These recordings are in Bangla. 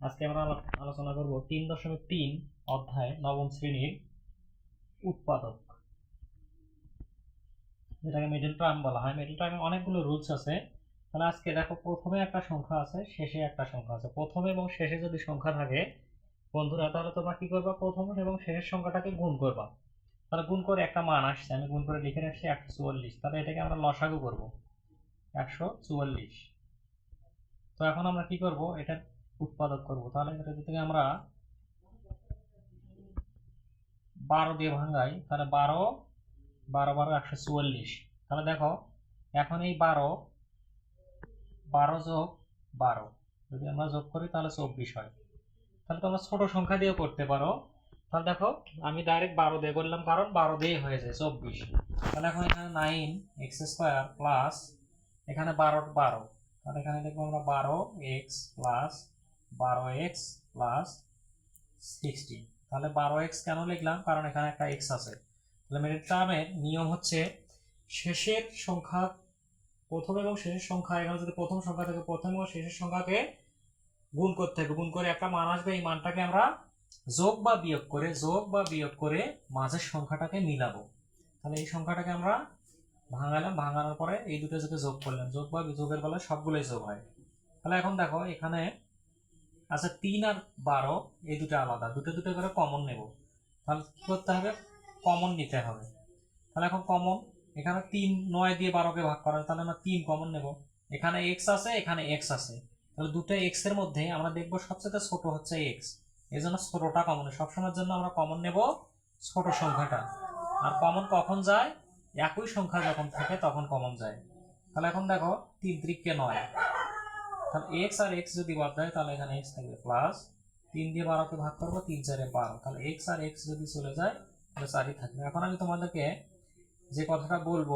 আজকে আমরা আলোচনা করব তিন দশমিক তিন অধ্যায় নবম শ্রেণির উৎপাদক। যেটাকে মিডল টার্ম বলা হয়। মিডল টার্মে অনেকগুলো রুলস আছে। তাহলে আজকে দেখো প্রথমে একটা সংখ্যা আছে, শেষে একটা সংখ্যা আছে। প্রথমে এবং শেষে যদি সংখ্যা থাকে, বন্ধুরা, তাহলে তোমরা কি করবা? প্রথম এবং শেষের সংখ্যাটাকে গুণ করবা। তাহলে গুণ করে একটা মান আসছে। আমি গুণ করে লিখে রাখছি একশো চুয়াল্লিশ। তাহলে এটাকে আমরা লসাগু করব। একশো চুয়াল্লিশ। তো এখন আমরা কি করব? এটা উৎপাদক করব। তাহলে এটা থেকে আমরা বারো দিয়ে ভাঙাই তাহলে বারো বারো বারো, একশো চুয়াল্লিশ। তাহলে দেখো, এখন এই বারো বারো যোগ বারো। যদি আমরা যোগ করি, তাহলে চব্বিশ হয়। তাহলে তোমরা ছোট সংখ্যা দিয়েও করতে পারো। তাহলে দেখো, আমি ডাইরেক্ট বারো দিয়ে করলাম, কারণ বারো দিয়ে হয়ে যায় চব্বিশ। তাহলে এখন এখানে নাইন এক্স স্কোয়ার প্লাস এখানে বারো বারো। তাহলে এখানে দেখব আমরা বারো এক্স প্লাস বারো এক্স প্লাস সিক্সটি তাহলে বারো এক্স কেন লিখলাম? কারণ এখানে একটা এক্স আছে। তাহলে মেরিট টার্মের নিয়ম হচ্ছে শেষের সংখ্যা প্রথম এবং শেষের সংখ্যা, এখানে যদি প্রথম সংখ্যা থাকে প্রথম এবং শেষের সংখ্যাকে গুণ করতে হবে। গুণ করে একটা মান আসবে, এই মানটাকে আমরা যোগ বা বিয়োগ করে, যোগ বা বিয়োগ করে মাঝের সংখ্যাটাকে মিলাবো। তাহলে এই সংখ্যাটাকে আমরা ভাঙালাম ভাঙানোর পরে এই দুটো যদি যোগ করলাম। যোগ বা যোগের বেলায় সবগুলোই যোগ হয়। তাহলে এখন দেখো, এখানে আচ্ছা তিন আর বারো, এই দুটো আলাদা। দুটো দুটো করে কমন নেব। তাহলে কি করতে হবে? কমন নিতে হবে। তাহলে এখন কমন এখানে তিন, নয় দিয়ে বারোকে ভাগ করা তাহলে আমরা তিন কমন নেব। এখানে এক্স আছে, এখানে এক্স আছে। তাহলে দুটো এক্সের মধ্যে আমরা দেখব সবচেয়ে ছোট হচ্ছে এক্স এই জন্য ছোটটা কমন সবসময়ের জন্য আমরা কমন নেব ছোট সংখ্যাটা। আর কমন কখন যায়? একই সংখ্যা যখন থাকে, তখন কমন যায়। তাহলে এখন দেখো, তিন ত্রিককে নয়। তাহলে এক্স আর এক্স যদি বাদ দেয়, তাহলে এখানে এক্স থাকবে প্লাস তিন দিয়ে বারোকে ভাগ করব, তিন চারে বারো। তাহলে এক্স আর এক্স যদি চলে যায়, তাহলে চারই থাকবে। এখন আমি তোমাদেরকে যে কথাটা বলব,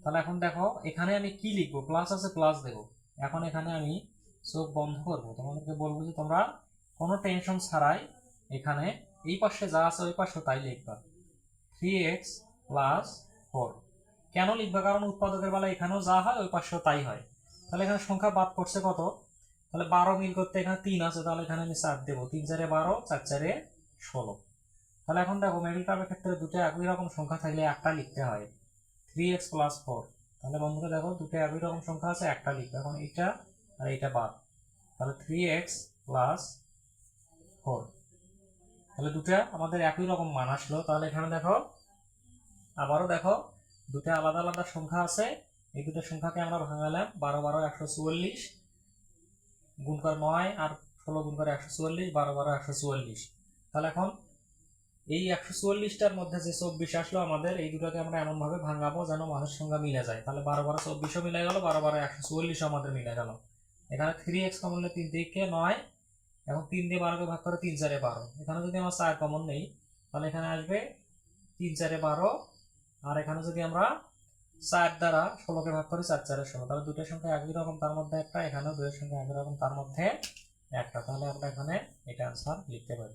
তাহলে এখন দেখো, এখানে আমি কি লিখব? প্লাস আছে প্লাস দেবো। এখন এখানে আমি চোখ বন্ধ করব। তোমাদেরকে বলব যে তোমরা কোনো টেনশন ছাড়াই এখানে এই পাশে যা আছে, ওই পাশে তাই লিখবা। থ্রি এক্স প্লাস ফোর কেন লিখবা? কারণ উৎপাদকের বেলা এখানেও যা হয়, ওই পাশেও তাই হয়। তাহলে এখানে সংখ্যা বাদ পড়ছে কত? তাহলে বারো মিল করতে এখানে তিন আছে, তাহলে এখানে আমি চার দেবো। তিন চারে বারো, চার চারে ষোলো। তাহলে এখন দেখো মিডল টার্মের ক্ষেত্রে দুটো একই রকম সংখ্যা থাকলে একটা লিখতে হয়। থ্রি এক্স প্লাস ফোর তাহলে বন্ধুরা দেখো, দুটো একই রকম সংখ্যা আছে, একটা লিখবে। এখন এটা আর এইটা বাদ। তাহলে থ্রি এক্স প্লাস ফোর তাহলে দুটা আমাদের একই রকম মান আসলো। তাহলে এখানে দেখো আবারও দেখো, দুটো আলাদা আলাদা সংখ্যা আছে। এই দুটো সংখ্যাকে আমরা ভাঙালাম, বারো বারো একশো চুয়াল্লিশ গুণ করে নয় আর ষোলো গুণ করে একশো চুয়াল্লিশ, বারো বারো একশো চুয়াল্লিশ। তাহলে এখন এই একশো চুয়াল্লিশটার মধ্যে যে চব্বিশ আসলো আমাদের, এই দুটোকে আমরা এমনভাবে ভাঙাবো যেন মাসের সংখ্যা মিলে যায়। তাহলে বারো বারো চব্বিশও মিলে গেল, বারো বারো একশো চুয়াল্লিশও আমাদের মিলে গেল। এখানে থ্রি এক্স কমন হলে তিন দিকে নয়, এখন তিন দিয়ে বারোকে ভাগ করে তিন চারে বারো। এখানে যদি আমার চার কমন নেই, তাহলে এখানে আসবে তিন চারে বারো আর এখানে যদি আমরা চার দ্বারা ষোলোকে ভাগ করি, চার চারের ষোলো, তাহলে দুটোর সংখ্যা একই রকম, তার মধ্যে একটা এখানে দুটোর সংখ্যা একই রকম, তার মধ্যে একটা। তাহলে আমরা এখানে এটা আনসার লিখতে পারি।